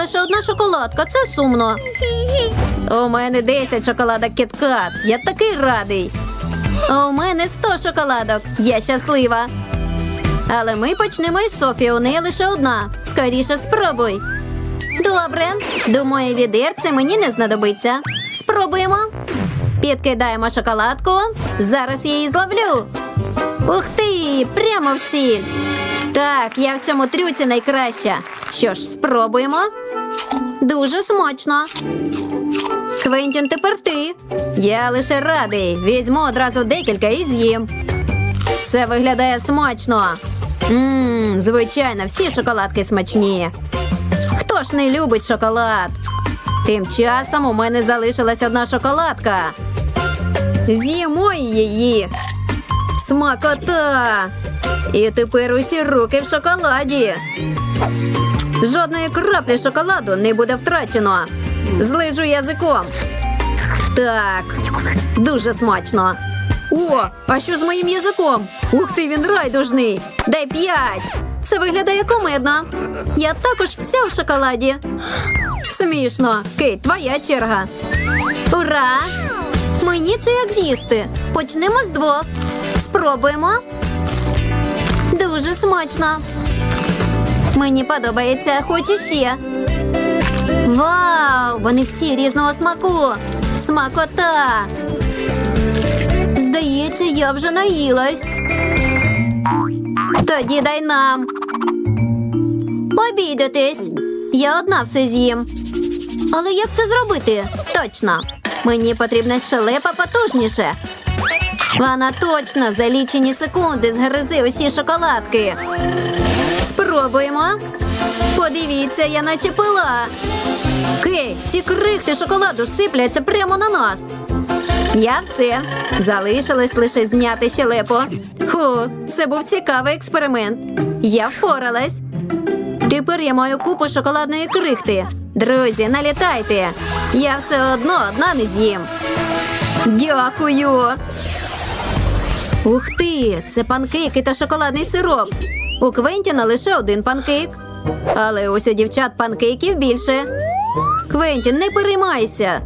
лише одна шоколадка, це сумно. У мене 10 шоколадок кіткат. Я такий радий. У мене 100 шоколадок. Я щаслива. Але ми почнемо із Софії. У неї лише одна. Скоріше спробуй. Добре. Думаю, відерце мені не знадобиться. Спробуємо. Підкидаємо шоколадку. Зараз я її зловлю. Ух ти! Прямо в ціль. Так, я в цьому трюці найкраща. Що ж, спробуємо. Дуже смачно. Квентін, тепер ти. Я лише радий. Візьму одразу декілька і з'їм. Це виглядає смачно. Ммм, звичайно, всі шоколадки смачні. Хто ж не любить шоколад? Тим часом у мене залишилась одна шоколадка. З'їмо її. Смакота! І тепер усі руки в шоколаді. Жодної краплі шоколаду не буде втрачено. Злижу язиком. Так, дуже смачно. О, а що з моїм язиком? Ух ти, він райдужний. Дай п'ять. Це виглядає комедно. Я також вся в шоколаді. Смішно. Кейт, твоя черга. Ура! Мені це як з'їсти. Почнемо з двох. Спробуємо. Дуже смачно. Мені подобається, хочу ще. Вау! Вони всі різного смаку. Смакота. Здається, я вже наїлась. Тоді дай нам. Обідатись. Я одна все з'їм. Але як це зробити? Точно. Мені потрібна щелепа потужніше. Вона точно за лічені секунди згризе усі шоколадки. Спробуємо. Подивіться, я наче пила. Кей, всі крихти шоколаду сипляться прямо на нас. Я все. Залишилось лише зняти щелепу. Ху, це був цікавий експеримент. Я впоралась. Тепер я маю купу шоколадної крихти. Друзі, налітайте. Я все одно одна не з'їм. Дякую. Ух ти! Це панкейки та шоколадний сироп. У Квентіна лише один панкейк. Але ось у дівчат панкейків більше. Квентін, не переймайся.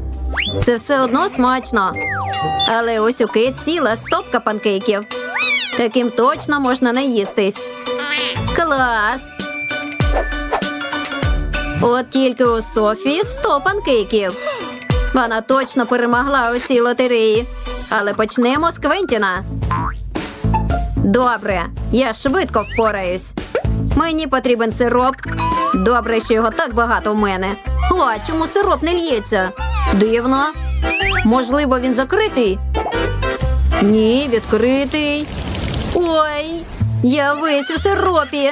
Це все одно смачно. Але ось у Кит ціла стопка панкейків. Таким точно можна наїстись. Клас! От тільки у Софії 100 панкейків. Вона точно перемогла у цій лотереї. Але почнемо з Квентіна. Добре, я швидко впораюсь. Мені потрібен сироп. Добре, що його так багато в мене. А чому сироп не лється? Дивно. Можливо, він закритий? Ні, відкритий. Ой, я весь у сиропі.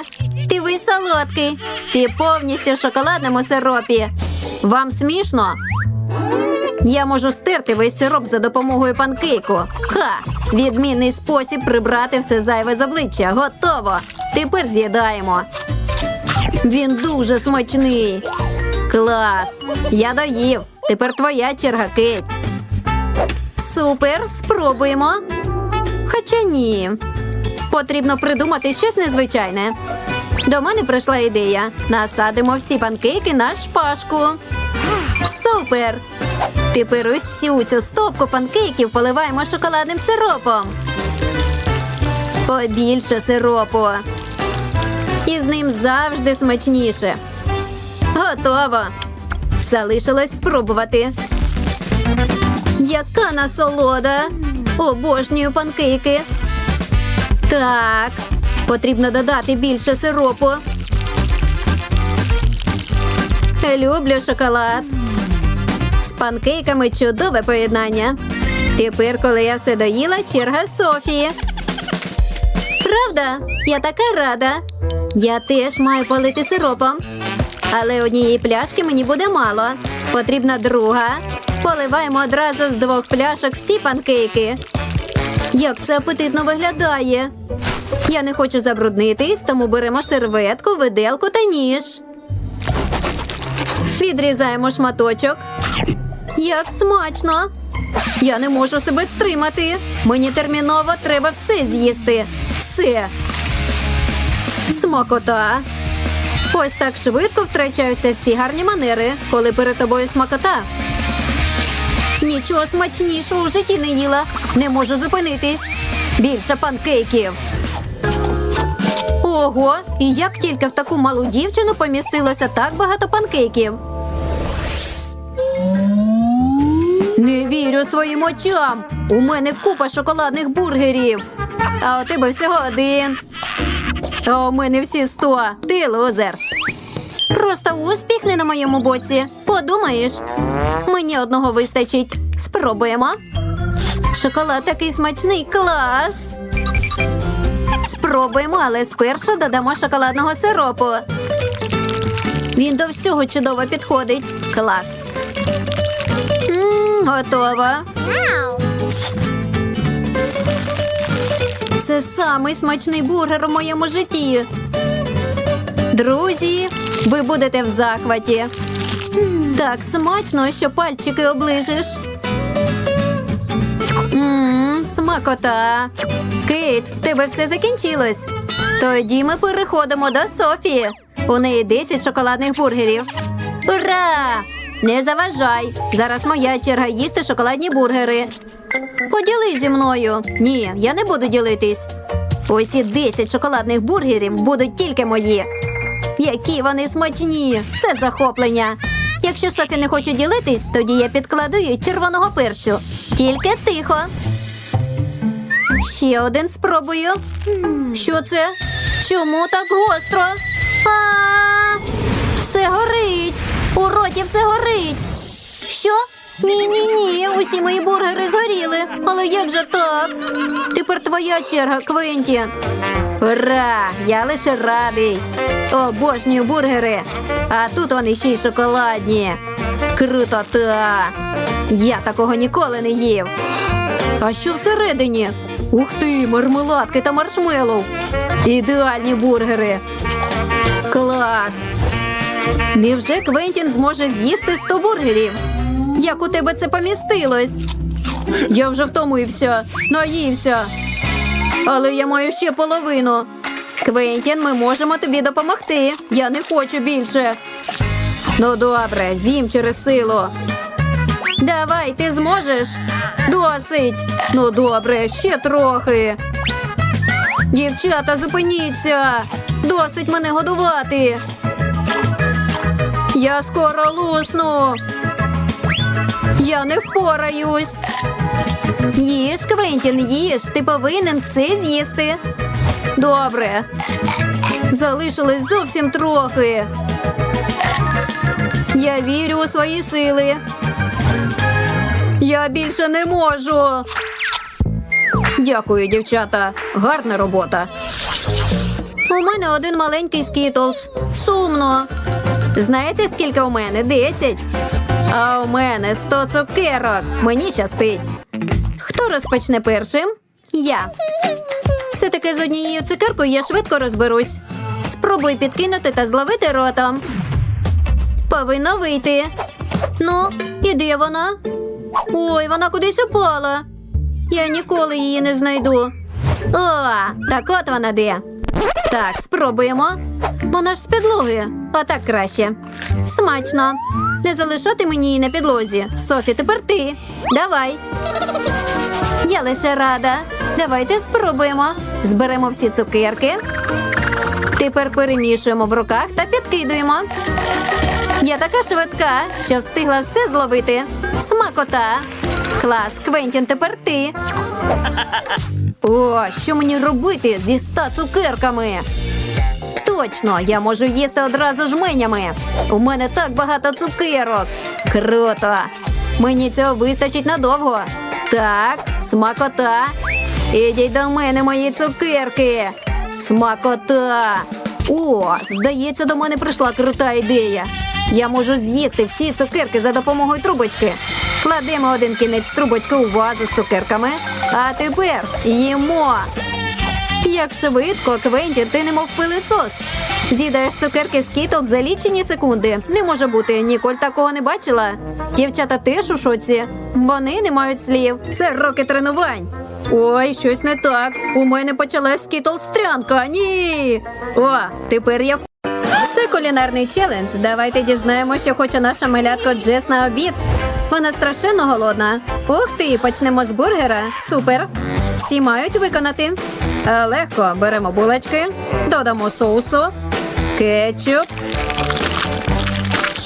Ти весь солодкий. Ти повністю в шоколадному сиропі. Вам смішно? Я можу стерти весь сироп за допомогою панкейку. Ха! Відмінний спосіб прибрати все зайве з обличчя. Готово. Тепер з'їдаємо. Він дуже смачний. Клас! Я доїв. Тепер твоя черга, Кейт. Супер, спробуємо. Хоча ні. Потрібно придумати щось незвичайне. До мене прийшла ідея. Насадимо всі панкейки на шпажку. Супер! Тепер усю цю стопку панкейків поливаємо шоколадним сиропом. Побільше сиропу. І з ним завжди смачніше. Готово. Залишилось спробувати. Яка насолода! Обожнюю панкейки. Так, потрібно додати більше сиропу. Люблю шоколад. Панкейками чудове поєднання. Тепер, коли я все доїла, черга Софії. Правда, я така рада. Я теж маю полити сиропом. Але однієї пляшки мені буде мало. Потрібна друга. Поливаємо одразу з двох пляшок всі панкейки. Як це апетитно виглядає. Я не хочу забруднитись, тому беремо серветку, виделку та ніж. Відрізаємо шматочок. Як смачно! Я не можу себе стримати. Мені терміново треба все з'їсти. Все. Смакота. Ось так швидко втрачаються всі гарні манери, коли перед тобою смакота. Нічого смачнішого в житті не їла. Не можу зупинитись. Більше панкейків. Ого, і як тільки в таку малу дівчину помістилося так багато панкейків. Не вірю своїм очам. У мене купа шоколадних бургерів. А у тебе всього один. А у мене всі сто. Ти лузер. Просто успіх не на моєму боці. Подумаєш, мені одного вистачить. Спробуємо. Шоколад такий смачний клас. Спробуємо, але спершу додамо шоколадного сиропу. Він до всього чудово підходить. Клас. М, готово. Це самий смачний бургер у моєму житті. Друзі, ви будете в захваті. Так смачно, що пальчики оближеш. Мм, смакота. Кейт, в тебе все закінчилось. Тоді ми переходимо до Софії. У неї 10 шоколадних бургерів. Ура! Не заважай. Зараз моя черга їсти шоколадні бургери. Поділись зі мною. Ні, я не буду ділитись. Усі 10 шоколадних бургерів будуть тільки мої. Які вони смачні! Це захоплення. Якщо Софі не хоче ділитись, тоді я підкладу їй червоного перцю. Тільки тихо. Ще один спробую. Що це? Чому так гостро? А, все горить. У роті все горить. Що? Ні, ні, ні. Усі мої бургери згоріли. Але як же так? Тепер твоя черга, Квентін. Ура! Я лише радий. Обожнюю бургери. А тут вони ще й шоколадні. Круто та. Я такого ніколи не їв. А що всередині? Ух ти, мармеладки та маршмеллоу. Ідеальні бургери. Клас. Невже Квентін зможе з'їсти 100 бургерів? Як у тебе це помістилось? Я вже втомився, наївся. Але я маю ще половину. Квентін, ми можемо тобі допомогти. Я не хочу більше. Ну добре, з'їм через силу. Давай, ти зможеш? Досить. Ну добре, ще трохи. Дівчата, зупиніться. Досить мене годувати. Я скоро лусну. Я не впораюсь. Їж, Квентін, їж. Ти повинен все з'їсти. Добре. Залишилось зовсім трохи. Я вірю у свої сили. Я більше не можу. Дякую, дівчата. Гарна робота. У мене один маленький скітлс. Сумно. Знаєте, скільки у мене? Десять. А у мене сто цукерок. Мені щастить. Хто розпочне першим? Я. Все таки з однією цукеркою я швидко розберусь. Спробуй підкинути та зловити ротом. Повинно вийти. Ну, і де вона? Ой, вона кудись упала. Я ніколи її не знайду. О, так от вона де. Так, спробуємо. Вона ж з підлоги, а так краще. Смачно. Не залишати мені її на підлозі. Софі, тепер ти. Давай. Я лише рада. Давайте спробуємо. Зберемо всі цукерки. Тепер перемішуємо в руках та підкидуємо. Я така швидка, що встигла все зловити. Смакота. Клас, Квентін, тепер ти. О, що мені робити зі ста цукерками? Точно, я можу їсти одразу жменями. У мене так багато цукерок. Круто. Мені цього вистачить надовго. Так, смакота. Ідіть до мене, мої цукерки. Смакота. О, здається, до мене прийшла крута ідея. Я можу з'їсти всі цукерки за допомогою трубочки. Кладемо один кінець трубочки у вазу з цукерками. А тепер їмо. Як швидко, Квентін, ти немов пилисос. З'їдаєш цукерки з кіток за лічені секунди. Не може бути, Ніколь такого не бачила. Дівчата теж у шоці. Вони не мають слів. Це роки тренувань. Ой, щось не так. У мене почалась скітл стрянка. Ні. О, тепер я Це кулінарний челендж. Давайте дізнаємося, що хоче наша малятко Джес на обід. Вона страшенно голодна. Ух ти, почнемо з бургера. Супер. Всі мають виконати. Е, Легко беремо булочки, додамо соусу, кетчуп.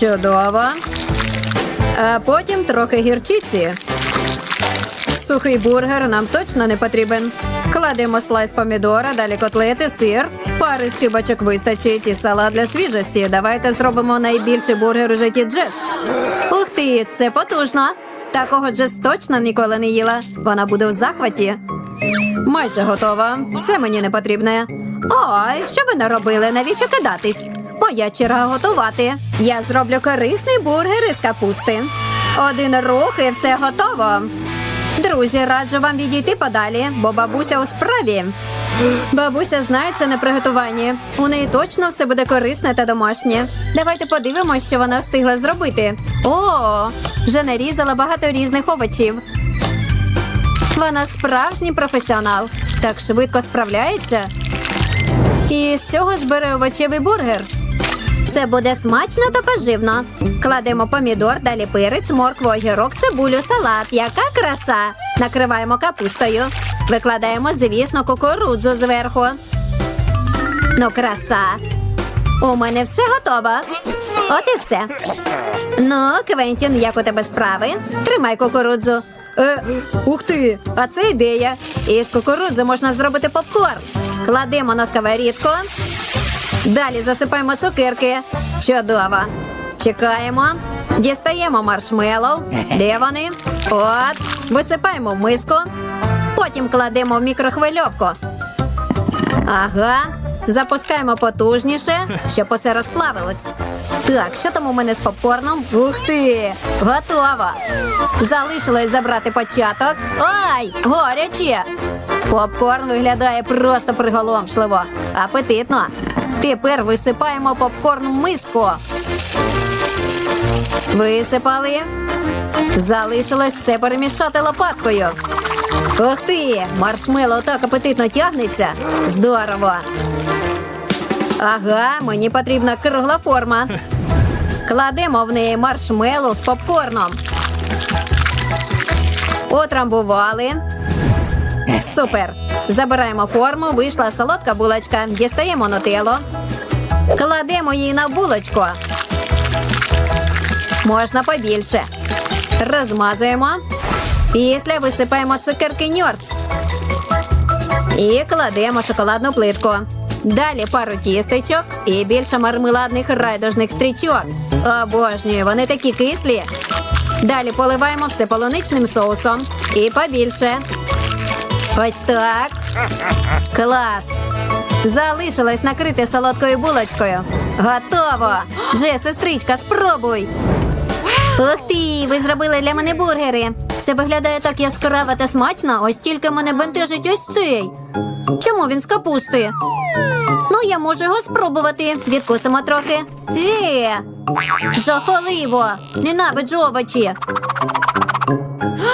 Чудово. А потім трохи гірчиці. Сухий бургер нам точно не потрібен. Кладемо слайс помідора, далі котлети, сир. Пари скибочок вистачить і салат для свіжості. Давайте зробимо найбільший бургер у житті Джес. Ух ти, це потужно. Такого Джес точно ніколи не їла. Вона буде в захваті. Майже готова. Це мені не потрібне. Ой, що ви наробили? Навіщо кидатись? Моя черга готувати. Я зроблю корисний бургер із капусти. Один рух і все готово. Друзі, раджу вам відійти подалі, бо бабуся у справі. Бабуся знається на приготуванні. У неї точно все буде корисне та домашнє. Давайте подивимося, що вона встигла зробити. О, вже нарізала багато різних овочів. Вона справжній професіонал. Так швидко справляється. І з цього збере овочевий бургер. Це буде смачно та поживно. Кладемо помідор, далі перець, моркву, огірок, цибулю, салат. Яка краса! Накриваємо капустою. Викладаємо, звісно, кукурудзу зверху. Ну, краса. У мене все готово. От і все. Ну, Квентін, як у тебе справи? Тримай кукурудзу. Е, ух ти! А це ідея. Із кукурудзи можна зробити попкорн. Кладемо на сковорідку. Далі засипаємо цукерки. Чудово. Чекаємо. Дістаємо маршмеллоу. Де вони? От. Висипаємо в миску. Потім кладемо в мікрохвильовку. Ага. Запускаємо потужніше, щоб усе розплавилось. Так, що там у мене з попкорном? Ух ти! Готово! Залишилось забрати початок. Ай! Горяче! Попкорн виглядає просто приголомшливо. Апетитно. Тепер висипаємо попкорн в миску. Висипали. Залишилось все перемішати лопаткою. Ух ти! Маршмеллоу так апетитно тягнеться. Здорово. Ага, мені потрібна кругла форма. Кладемо в неї маршмеллоу з попкорном. Отрамбували. Супер. Забираємо форму, вийшла солодка булочка. Дістаємо нутеллу. Кладемо її на булочку. Можна побільше. Розмазуємо. Після висипаємо цукерки ньорц. І кладемо шоколадну плитку. Далі пару тістечок і більше мармеладних райдужних стрічок. Обожнюю, вони такі кислі. Далі поливаємо все полуничним соусом. І побільше. Ось так. Клас. Залишилось накрити солодкою булочкою. Готово. Же, сестричка, спробуй. Ух ти, ви зробили для мене бургери. Все виглядає так яскраво та смачно, ось тільки мене бентежить ось цей. Чому він з капусти? Ну, я можу його спробувати. Відкусимо трохи. Е, жахливо. Ненавиджу овочі.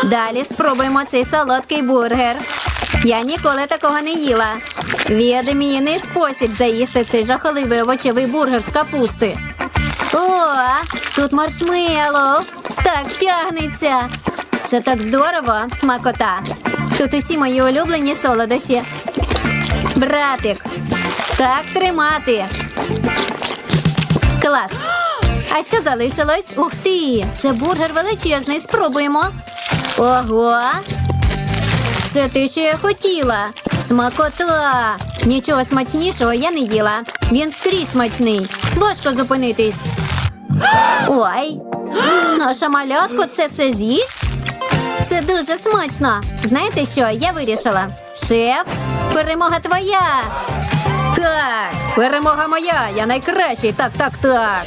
Далі спробуємо цей солодкий бургер. Я ніколи такого не їла. Відмінний спосіб заїсти цей жахливий овочевий бургер з капусти. О, тут маршмеллоу. Так тягнеться. Це так здорово, смакота. Тут усі мої улюблені солодощі. Братик, так тримати. Клас. А що залишилось? Ух ти! Це бургер величезний. Спробуємо. Ого. Це те, що я хотіла. Смакота. Нічого смачнішого я не їла. Він скрізь смачний. Важко зупинитись. Ой, наша малятко це все з'їсть? Це дуже смачно. Знаєте що? Я вирішила. Шеф, перемога твоя. Перемога моя. Я найкращий. Так, так, так.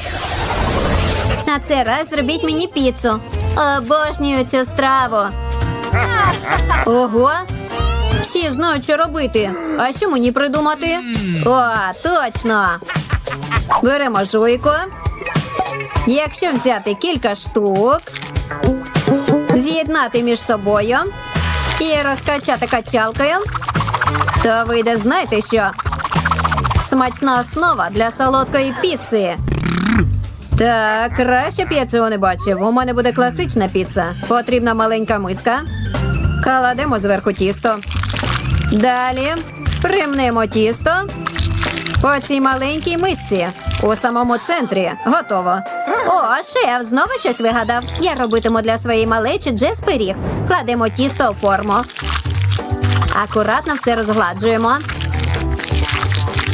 На цей раз зробіть мені піцу. Обожнюю цю страву. Ого. Всі знають, що робити. А що мені придумати? О, точно. Беремо жуйку. Якщо взяти кілька штук, з'єднати між собою і розкачати качалкою, то вийде, знаєте що? Смачна основа для солодкої піци. Так, краще б я не бачив. У мене буде класична піца. Потрібна маленька миска. Кладемо зверху тісто. Далі примнемо тісто по цій маленькій мисці у самому центрі. Готово. О, шеф, знову щось вигадав. Я робитиму для своєї малечі джес пиріг. Кладемо тісто у форму. Акуратно все розгладжуємо.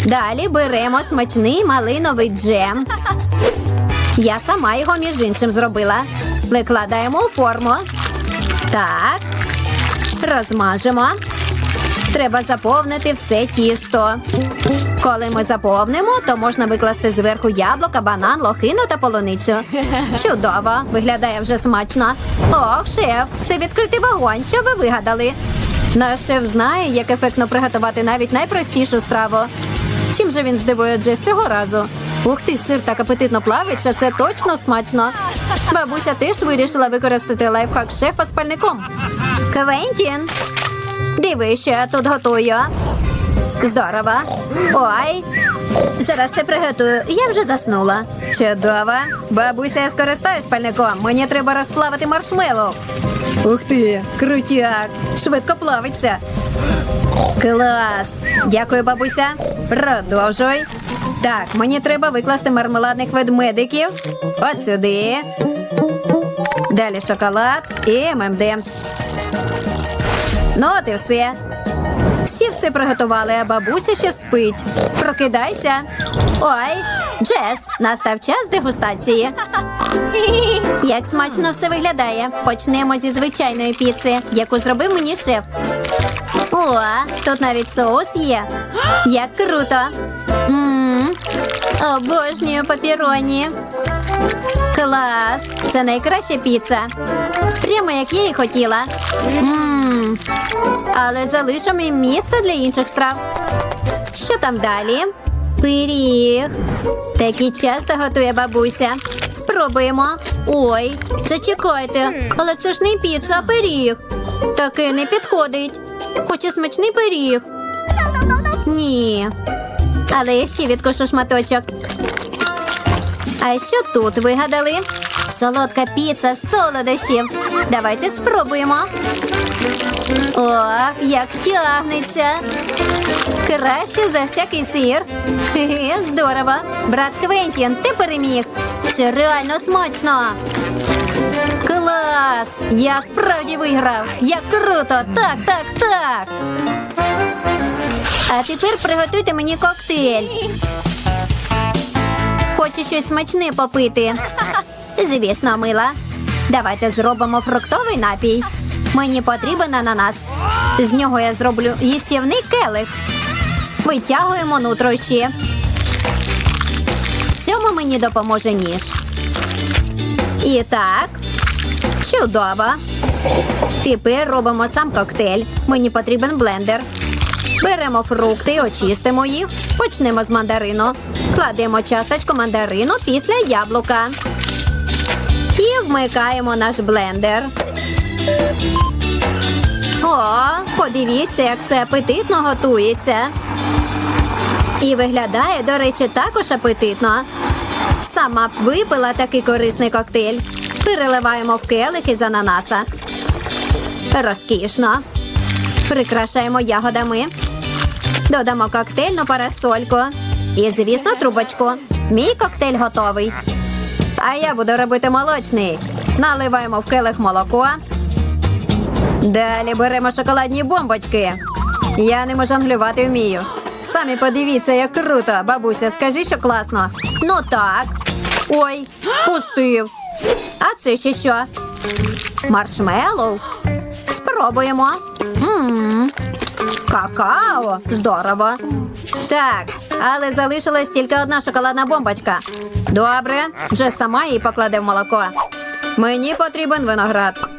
Далі беремо смачний малиновий джем. Я сама його між іншим зробила. Викладаємо у форму. Так. Розмажемо. Треба заповнити все тісто. Коли ми заповнимо, то можна викласти зверху яблука, банан, лохину та полуницю. Чудово! Виглядає вже смачно. Ох, шеф, це відкритий вогонь. Що ви вигадали? Наш шеф знає, як ефектно приготувати навіть найпростішу страву. Чим же він здивує Джес цього разу? Ух ти, сир так апетитно плавиться, це точно смачно. Бабуся теж вирішила використати лайфхак шефа з пальником. Квентін, диви, я тут готую. Здорово. Ой. Зараз це приготую. Я вже заснула. Чудово. Бабуся, я скористаюсь пальником. Мені треба розплавити маршмеллоу. Ух ти, крутяк. Швидко плавиться. Клас! Дякую, бабуся. Продовжуй. Так, мені треба викласти мармеладних ведмедиків. От сюди. Далі шоколад і ММДМС. Ну, от і все. Всі все приготували, а бабуся ще спить. Прокидайся. Ой, Джес, настав час дегустації. Як смачно все виглядає. Почнемо зі звичайної піци, яку зробив мені шеф. О, тут навіть соус є. Як круто. Мм, обожнюю папіроні. Клас! Це найкраща піца. Прямо як я і хотіла. Мм, але залишимо місце для інших страв. Що там далі? Пиріг. Такий часто готує бабуся. Спробуємо. Ой, зачекайте, але це ж не піца, а пиріг. Таке не підходить. Хочу смачний пиріг. Ні. Але я ще відкушу шматочок. А що тут вигадали? Солодка піца з солодощів. Давайте спробуємо. Ох, як тягнеться. Краще за всякий сир. Хе-хе, здорово. Брат Квентін, ти переміг. Це реально смачно. Клас! Я справді виграв. Як круто! Так, так, так. А тепер приготуйте мені коктейль. Хочу щось смачне попити. Звісно, мила. Давайте зробимо фруктовий напій. Мені потрібен ананас. З нього я зроблю їстівний келих. Витягуємо нутрощі. В цьому мені допоможе ніж. І так. Чудово. Тепер робимо сам коктейль. Мені потрібен блендер. Беремо фрукти, очистимо їх. Почнемо з мандарину. Кладемо часточку мандарину після яблука. Вмикаємо наш блендер. О, подивіться, як все апетитно готується. І виглядає, до речі, також апетитно. Сама б випила такий корисний коктейль. Переливаємо в келих із ананаса. Розкішно. Прикрашаємо ягодами. Додамо коктейльну парасольку. І, звісно, трубочку. Мій коктейль готовий. А я буду робити молочний. Наливаємо в келих молоко. Далі беремо шоколадні бомбочки. Я ними жонглювати вмію. Самі подивіться, як круто. Бабуся, скажи, що класно. Ну так. Ой, пустив. А це ще що? Маршмеллоу? Спробуємо. Мм, какао. Здорово. Так, але залишилась тільки одна шоколадна бомбочка. Добре, вже сама її покладе в молоко. Мені потрібен виноград.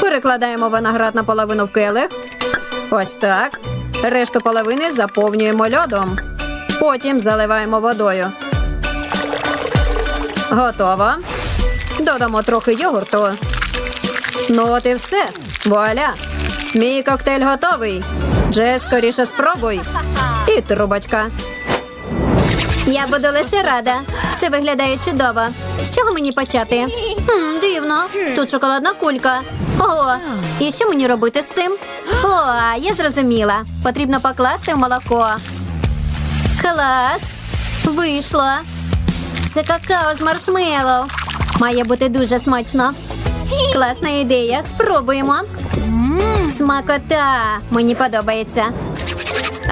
Перекладаємо виноград на половину в келих. Ось так. Решту половини заповнюємо льодом. Потім заливаємо водою. Готово. Додамо трохи йогурту. Ну от і все. Вуаля. Мій коктейль готовий. Джес, скоріше спробуй. І трубочка. Я буду лише рада. Все виглядає чудово. З чого мені почати? Хм, дивно. Тут шоколадна кулька. Ого, і що мені робити з цим? О, я зрозуміла. Потрібно покласти в молоко. Клас! Вийшло. Це какао з маршмеллоу. Має бути дуже смачно. Класна ідея. Спробуємо. Смакота! Мені подобається.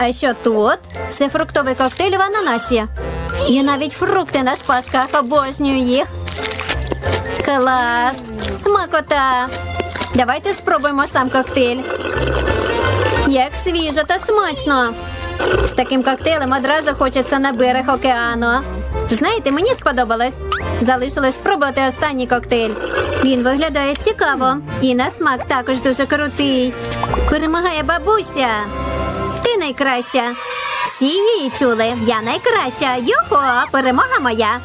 А що тут? Це фруктовий коктейль в ананасі. Є навіть фрукти на шпажках, обожнюю їх. Клас! Смакота! Давайте спробуємо сам коктейль. Як свіжо та смачно. З таким коктейлем одразу хочеться на берег океану. Знаєте, мені сподобалось. Залишилось спробувати останній коктейль. Він виглядає цікаво. І на смак також дуже крутий. Перемагає бабуся. Ти найкраща. Всі її чули. Я найкраща. Його перемога моя.